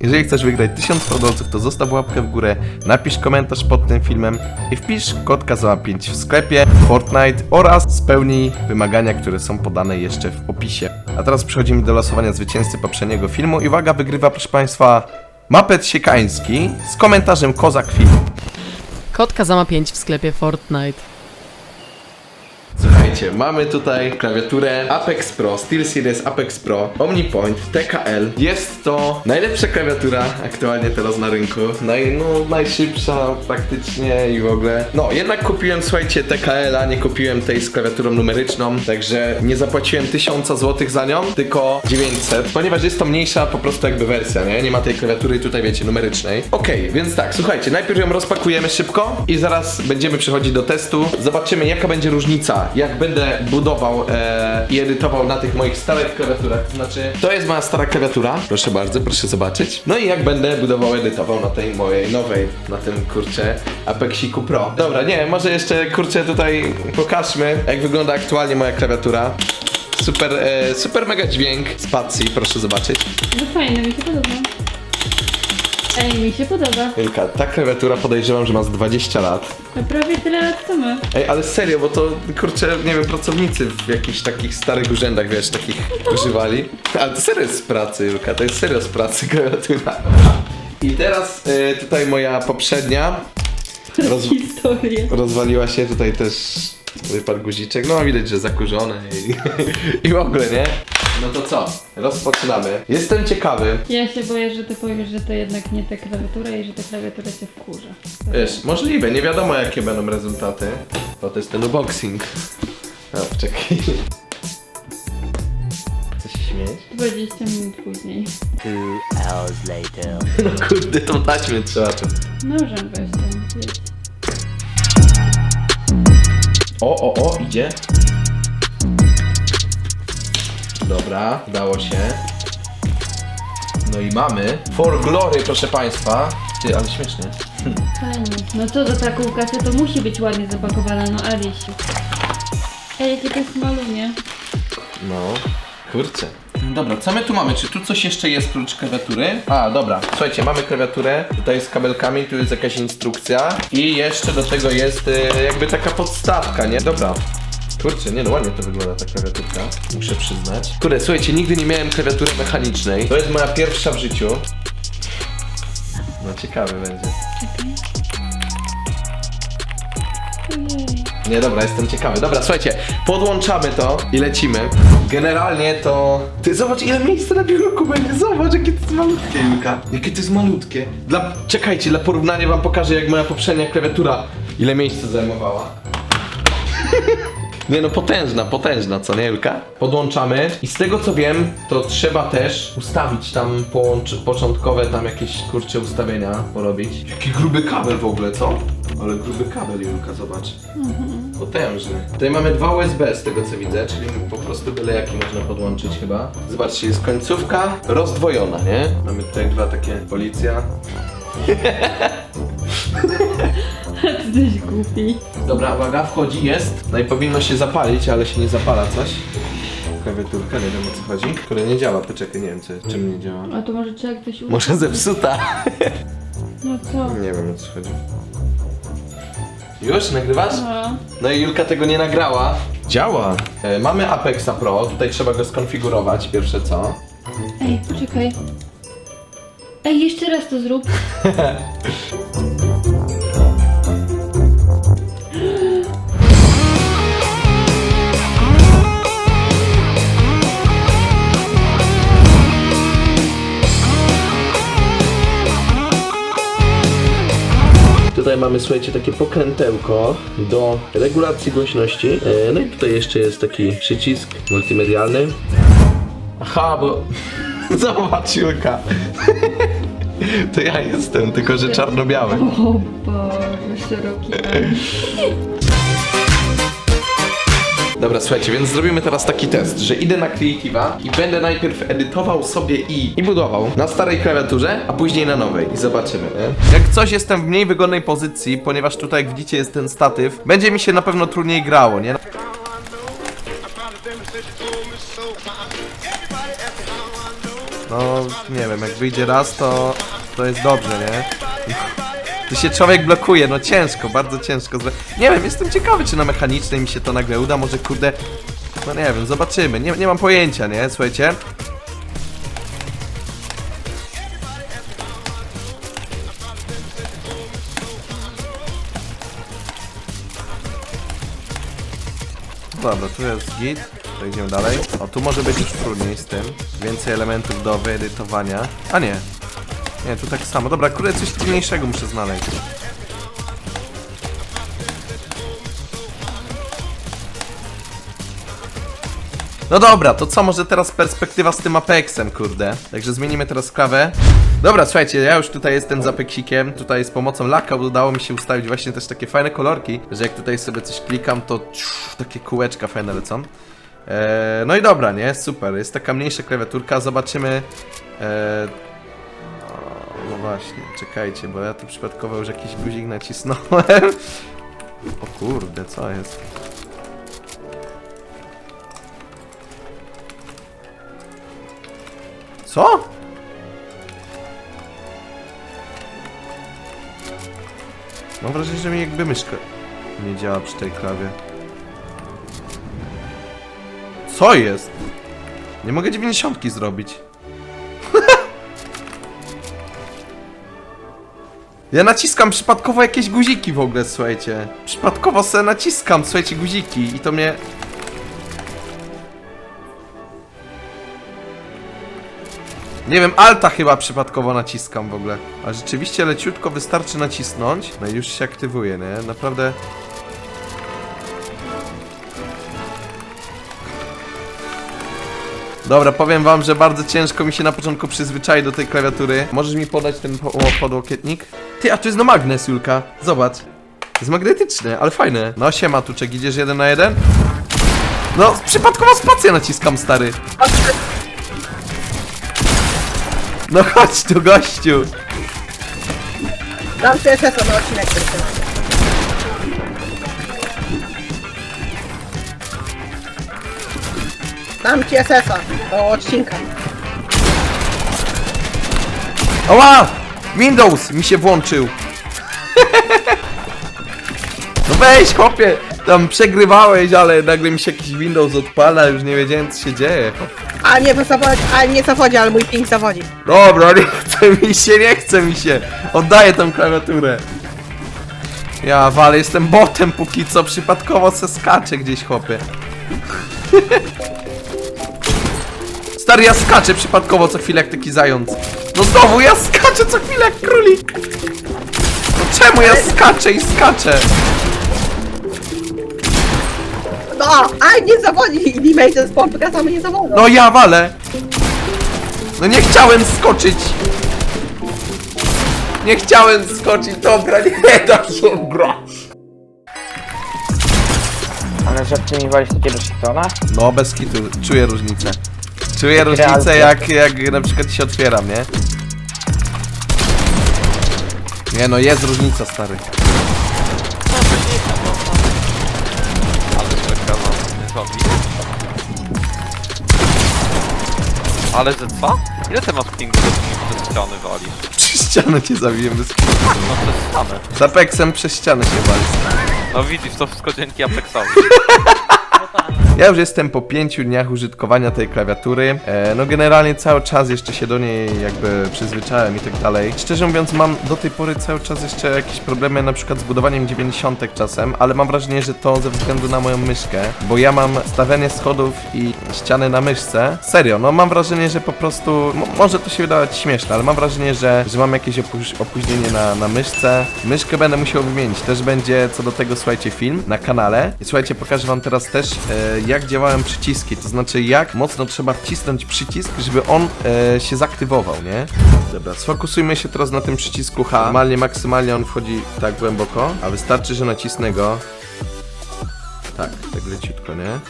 Jeżeli chcesz wygrać 1000 podolców, to zostaw łapkę w górę, napisz komentarz pod tym filmem i wpisz kod Kazała 5 w sklepie Fortnite oraz spełnij wymagania, które są podane jeszcze w opisie. A teraz przechodzimy do losowania zwycięzcy poprzedniego filmu i uwaga, wygrywa proszę Państwa Mapet Siekański z komentarzem Kozak Film. Kod Kazama 5 w sklepie Fortnite. Słuchajcie, mamy tutaj klawiaturę Apex Pro, SteelSeries Apex Pro, OmniPoint, TKL. Jest to najlepsza klawiatura aktualnie teraz na rynku. Naj, no, najszybsza praktycznie i w ogóle. No, jednak kupiłem, słuchajcie, TKL-a, nie kupiłem tej z klawiaturą numeryczną, także nie zapłaciłem 1000 zł za nią, tylko 900, ponieważ jest to mniejsza po prostu jakby wersja, nie? Nie ma tej klawiatury tutaj, wiecie, numerycznej. Okej, więc tak, słuchajcie, najpierw ją rozpakujemy szybko i zaraz będziemy przechodzić do testu. Zobaczymy, jaka będzie różnica, jak będę budował e, i edytował na tych moich starych klawiaturach. To znaczy, to jest moja stara klawiatura, proszę bardzo, proszę zobaczyć. No i jak będę budował, edytował na tej mojej nowej, na tym kurczę Apexiku Pro. Dobra, nie, może jeszcze kurczę tutaj pokażmy, jak wygląda aktualnie moja klawiatura. Super, e, super mega dźwięk spacji, proszę zobaczyć. No fajne, mi się podoba. Ej, mi się podoba. Wilka, ta klawiatura podejrzewam, że ma z 20 lat. No prawie tyle lat co my. Ej, ale serio, bo to kurczę, nie wiem, pracownicy w jakichś takich starych urzędach, wiesz, takich używali. Ale to serio jest z pracy, Julka, to jest serio z pracy klawiatura. I teraz e, tutaj moja poprzednia roz, Historię. rozwaliła się, tutaj też wypadł guziczek, no widać, że zakurzone i, i w ogóle, nie? No to co? Rozpoczynamy. Jestem ciekawy, Ja się boję, że ty powiesz, że to jednak nie ta klawiatura i że ta klawiatura cię wkurza. Wiesz, możliwe, nie wiadomo jakie będą rezultaty. Bo to jest ten unboxing. No, czekaj. Chcesz się śmieć? 20 minut później. Two hours later. No kurde, tą taśmę trzeba tu. Nożem weź tam. O, o, o, idzie. Dobra, udało się. No i mamy. For Glory, proszę państwa. Ty, ale śmiesznie. Fajnie. No co do ta kółkasia, to musi być ładnie zapakowana, no Alisiu. Ej, jakie to jest malunie. No, kurczę. Dobra, co my tu mamy? Czy tu coś jeszcze jest prócz klawiatury? A, dobra. Słuchajcie, mamy klawiaturę. Tutaj z kabelkami, tu jest jakaś instrukcja. I jeszcze do tego jest y, jakby taka podstawka, nie? Dobra. Kurczę, nie no ładnie to wygląda ta klawiaturka, muszę przyznać. Kurde, słuchajcie, nigdy nie miałem klawiatury mechanicznej. To jest moja pierwsza w życiu. No ciekawy będzie. Nie, dobra, jestem ciekawy. Dobra, słuchajcie, podłączamy to i lecimy. Generalnie to... Ty zobacz, ile miejsca na biurku będzie. Zobacz, jakie to jest malutkie, Julka. Jakie to jest malutkie. Dla... Czekajcie, dla porównania wam pokażę, jak moja poprzednia klawiatura ile miejsca zajmowała. Nie no, potężna, potężna, co nie, Julka? Podłączamy i z tego co wiem, to trzeba też ustawić tam połącz... początkowe tam jakieś, kurcze ustawienia porobić. Jaki gruby kabel w ogóle, co? Ale gruby kabel, Julka, zobacz. Potężny. Tutaj mamy dwa USB z tego co widzę, czyli po prostu byle jaki można podłączyć chyba. Zobaczcie, jest końcówka rozdwojona, nie? Mamy tutaj dwa takie policja. Jesteś głupi. Dobra, uwaga, wchodzi, jest. No i powinno się zapalić, ale się nie zapala coś. Klawiaturka, nie wiem o co chodzi. Które nie działa, poczekaj, nie wiem co, czym nie działa. A to może trzeba ktoś użyć? Może zepsuta. No co? Nie wiem o co chodzi. Już? Nagrywasz? No. No i Julka tego nie nagrała. Działa. E, mamy Apexa Pro, tutaj trzeba go skonfigurować, pierwsze co. Ej, poczekaj. Ej, jeszcze raz to zrób. Tutaj mamy, słuchajcie, takie pokrętełko do regulacji głośności. E, no i tutaj jeszcze jest taki przycisk multimedialny. Aha, bo... Zobacz, Julka. To ja jestem, tylko że czarno-biały. O Boże, szeroki. Dobra, słuchajcie, więc zrobimy teraz taki test, że idę na Creative'a i będę najpierw edytował sobie i, i budował na starej klawiaturze, a później na nowej i zobaczymy, nie? Jak coś jestem w mniej wygodnej pozycji, ponieważ tutaj jak widzicie jest ten statyw, będzie mi się na pewno trudniej grało, nie? No nie wiem, jak wyjdzie raz, to, to jest dobrze, nie? Tu się człowiek blokuje, no ciężko, bardzo ciężko. Nie wiem, jestem ciekawy, czy na mechanicznej mi się to nagle uda, może kurde... No nie wiem, zobaczymy, nie, nie mam pojęcia, nie? Słuchajcie. Dobra, tu jest git. To idziemy dalej. O, tu może być już trudniej z tym. Więcej elementów do wyedytowania. A nie. Nie, tu tak samo. Dobra, kurde, coś trudniejszego muszę znaleźć. No dobra, to co może teraz perspektywa z tym Apexem, kurde? Także zmienimy teraz kawę. Dobra, słuchajcie, ja już tutaj jestem z Apexikiem, tutaj z pomocą laka udało mi się ustawić właśnie też takie fajne kolorki, że jak tutaj sobie coś klikam, to takie kółeczka fajne lecą. Eee, no i dobra, nie? Super, jest taka mniejsza klawiaturka, zobaczymy... Eee, właśnie, czekajcie, bo ja tu przypadkowo już jakiś guzik nacisnąłem. O kurde, co jest? Co? Mam wrażenie, że mi jakby myszka nie działa przy tej klawie. Co jest? Nie mogę 90 zrobić. Ja naciskam przypadkowo jakieś guziki w ogóle, słuchajcie. Przypadkowo se naciskam, słuchajcie, guziki i to mnie... Nie wiem, alta chyba przypadkowo naciskam w ogóle. A rzeczywiście leciutko wystarczy nacisnąć. No i już się aktywuje, nie? Naprawdę... Dobra, powiem wam, że bardzo ciężko mi się na początku przyzwyczaić do tej klawiatury. Możesz mi podać ten po podłokietnik? Ty, a tu jest no magnes, Julka. Zobacz. Jest magnetyczny, ale fajne. No siema, Tuczek, idziesz jeden na jeden? No, przypadkowo spację naciskam, stary. No chodź tu, gościu. Dam ci SS na odcinek Dam ci SS-a do odcinka. Oła! Windows mi się włączył. No weź, chłopie. Tam przegrywałeś, ale nagle mi się jakiś Windows odpala, już nie wiedziałem co się dzieje. A nie, to zawodzi, a nie zawodzi, ale mój ping zawodzi. Dobra, nie chce mi się, nie chce mi się. Oddaję tą klawiaturę. Ja, wale, jestem botem póki co, przypadkowo se skaczę gdzieś, chłopie. Stary, ja skaczę przypadkowo co chwilę jak taki zając. No znowu, ja skaczę co chwilę jak królik. No czemu ja skaczę i skaczę? No, a nie zawodzi i Dimension Sport, ja sam nie zawodzę. No ja walę. No nie chciałem skoczyć. Nie chciałem skoczyć, dobra, nie da się grać. Ale że optymizowaliście takiego Shitona? No, bez kitu, czuję różnicę. Czuję różnicę jak, jak na przykład się otwieram, nie? Nie no, jest różnica, stary. Ale Z2? Ile ty masz pingu, że mi przez ściany walisz? Przez ścianę cię zabiję bez kitu. No przez ścianę. Z Apexem przez ścianę się wali. No widzisz, to wszystko dzięki Apexowi. Ja już jestem po pięciu dniach użytkowania tej klawiatury. E, no generalnie cały czas jeszcze się do niej jakby przyzwyczaiłem i tak dalej. Szczerze mówiąc mam do tej pory cały czas jeszcze jakieś problemy na przykład z budowaniem 90 czasem, ale mam wrażenie, że to ze względu na moją myszkę, bo ja mam stawianie schodów i ściany na myszce. Serio, no mam wrażenie, że po prostu, mo- może to się wydawać śmieszne, ale mam wrażenie, że, że mam jakieś opuś- opóźnienie na, na myszce. Myszkę będę musiał wymienić. Też będzie co do tego, słuchajcie, film na kanale. I słuchajcie, pokażę wam teraz też, e, jak działają przyciski, to znaczy jak mocno trzeba wcisnąć przycisk, żeby on e, się zaktywował, nie? Dobra, sfokusujmy się teraz na tym przycisku H. Normalnie, maksymalnie on wchodzi tak głęboko, a wystarczy, że nacisnę go. Tak, tak leciutko, nie?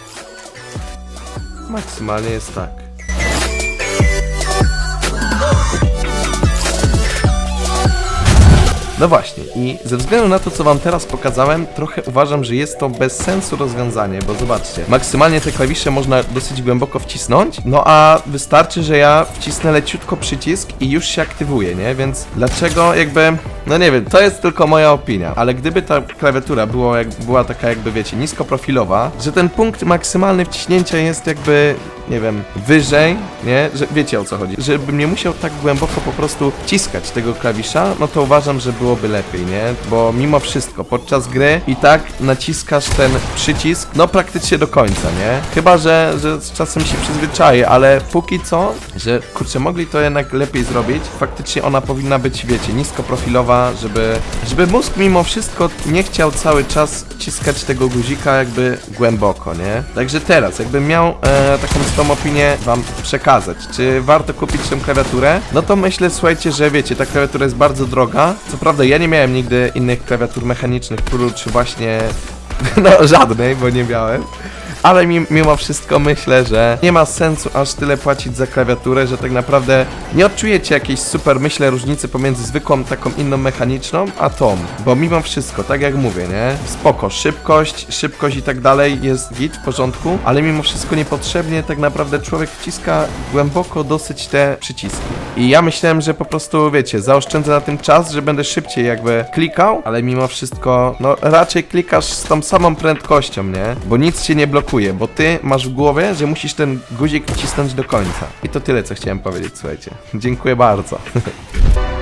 Maksymalnie jest tak. No właśnie, i ze względu na to, co wam teraz pokazałem, trochę uważam, że jest to bez sensu rozwiązanie, bo zobaczcie, maksymalnie te klawisze można dosyć głęboko wcisnąć, no a wystarczy, że ja wcisnę leciutko przycisk i już się aktywuje, nie? Więc dlaczego jakby, no nie wiem, to jest tylko moja opinia, ale gdyby ta klawiatura było jak, była taka jakby, wiecie, niskoprofilowa, że ten punkt maksymalny wciśnięcia jest jakby nie wiem, wyżej, nie? Że wiecie o co chodzi. Żebym nie musiał tak głęboko po prostu wciskać tego klawisza, no to uważam, że byłoby lepiej, nie? Bo mimo wszystko, podczas gry i tak naciskasz ten przycisk, no praktycznie do końca, nie? Chyba, że, że z czasem się przyzwyczaję, ale póki co, że kurczę, mogli to jednak lepiej zrobić, faktycznie ona powinna być, wiecie, niskoprofilowa, żeby, żeby mózg mimo wszystko nie chciał cały czas wciskać tego guzika jakby głęboko, nie? Także teraz, jakbym miał e, taką swoją opinię wam przekazać, czy warto kupić tę klawiaturę, no to myślę, słuchajcie, że wiecie, ta klawiatura jest bardzo droga. Co prawda ja nie miałem nigdy innych klawiatur mechanicznych, prócz właśnie no żadnej, bo nie miałem. Ale mi, mimo wszystko myślę, że nie ma sensu aż tyle płacić za klawiaturę, że tak naprawdę nie odczujecie jakiejś super, myślę, różnicy pomiędzy zwykłą taką inną mechaniczną, a tą. Bo mimo wszystko, tak jak mówię, nie? Spoko, szybkość, szybkość i tak dalej jest git w porządku, ale mimo wszystko niepotrzebnie tak naprawdę człowiek wciska głęboko dosyć te przyciski. I ja myślałem, że po prostu, wiecie, zaoszczędzę na tym czas, że będę szybciej jakby klikał, ale mimo wszystko, no raczej klikasz z tą samą prędkością, nie? Bo nic cię nie blokuje, bo ty masz w głowie, że musisz ten guzik wcisnąć do końca. I to tyle, co chciałem powiedzieć, słuchajcie. Dziękuję bardzo.